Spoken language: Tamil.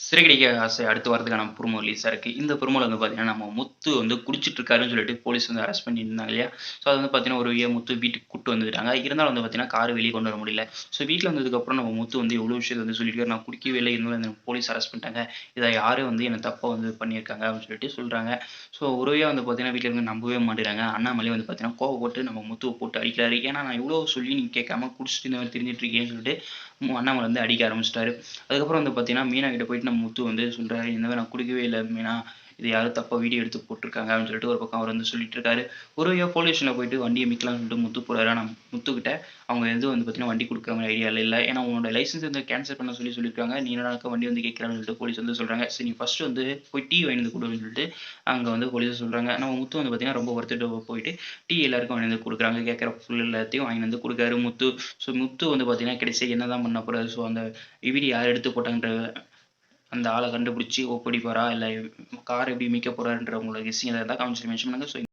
சிறைகிடிக்க ஆசை அடுத்து வரதுக்கான ப்ரோமோ ரிலீஸாக இருக்குது இந்த ப்ரோமோவில் வந்து பார்த்தீங்கன்னா நம்ம முத்து வந்து குடிச்சிட்டு இருக்காருன்னு சொல்லிட்டு போலீஸ் வந்து அரெஸ்ட் பண்ணியிருந்தாங்க இல்லையா? ஸோ அது வந்து பார்த்தீங்கன்னா ஒரு வழியாக முத்து வீட்டுக்கு கூட்டு வந்துட்டாங்க. இருந்தாலும் வந்து பார்த்தீங்கன்னா கார் வெளியே கொண்டு வர முடியல. ஸோ வீட்டில் வந்ததுக்கப்புறம் நம்ம முத்து வந்து எவ்வளோ விஷயத்தை வந்து சொல்லிட்டு நான் குடிக்கவே இல்லை. இருந்தாலும் எனக்கு போலீஸ் அரெஸ்ட் பண்ணிட்டாங்க. இதை யாரும் வந்து என்னை தப்பாக வந்து பண்ணியிருக்காங்க அப்படின்னு சொல்லிட்டு சொல்கிறாங்க ஸோ ஒரு வழியாக வந்து பார்த்தீங்கன்னா வீட்டில் இருந்து நம்பவே மாட்டேறாங்க. அண்ணாமலை வந்து பார்த்தீங்கன்னா கோவப்பட்டு நம்ம முத்துவை போட்டு அடிக்கிறாரு. ஏன்னா நான் இவ்வளோ சொல்லி நீங்கள் கேட்காம குடிச்சிட்டு இந்த மாதிரி தெரிஞ்சிட்டு இருக்கேன்னு சொல்லிட்டு அண்ணாமலை வந்து அடிக்க ஆரம்பிச்சிட்டாரு. அதுக்கப்புறம் வந்து பார்த்தீங்கன்னா மீனா கிட்ட போயிட்டு நம்ம முத்து வந்து சொல்றாரு இந்த மாதிரி நான் குடிக்கவே இல்லை மீனா. இது யாரும் தப்பாக வீடியோ எடுத்து போட்டிருக்காங்க அப்படின்னு சொல்லிட்டு ஒரு பக்கம் அவர் வந்து சொல்லிட்டு இருக்காரு. ஒரு வழியாக போலீஸ் ஸ்டேஷனில் போயிட்டு வண்டியை மிக்கலாம்னு சொல்லிட்டு முத்து போகிறாரு ஆனால் முத்துக்கிட்ட அவங்க எதுவும் வந்து பார்த்தீங்கன்னா வண்டி கொடுக்குற மாதிரி ஐடியா இல்லை. ஏன்னா உன்னோட லைசன்ஸ் வந்து கேன்சல் பண்ண சொல்லி சொல்லியிருக்காங்க. நீ என்னடா வண்டி வந்து கேட்கறான்னு சொல்லிட்டு போலீஸ் வந்து சொல்றாங்க. சரி நீ ஃபர்ஸ்ட் வந்து போய் டீ வாங்கி வந்து கொடுன்னு சொல்லிட்டு அங்கே வந்து போலீஸ் சொல்கிறாங்க நம்ம முத்து வந்து பார்த்தீங்கன்னா ரொம்ப வருத்திட்டு போயிட்டு டீ எல்லாருக்கும் வாங்கி வந்து கொடுக்குறாங்க. கேட்குற ஃபுல் எல்லாத்தையும் வாங்கி வந்து கொடுக்காரு முத்து. ஸோ முத்து வந்து பார்த்தீங்கன்னா கிடைச்சி என்னதான் பண்ண போறாரு? ஸோ அந்த வீடியோ யார் எடுத்து போட்டாங்கன்ற அந்த ஆளை கண்டுபிடிச்சி ஒப்படைப்பாரா? இல்லை கார் எப்படி மீட்க போகிறாருன்ற உங்களுக்கு விஷயம் எதாவது இருந்தால் கமெண்ட்ஸில் மென்ஷன் பண்ணுங்கள் ஸோ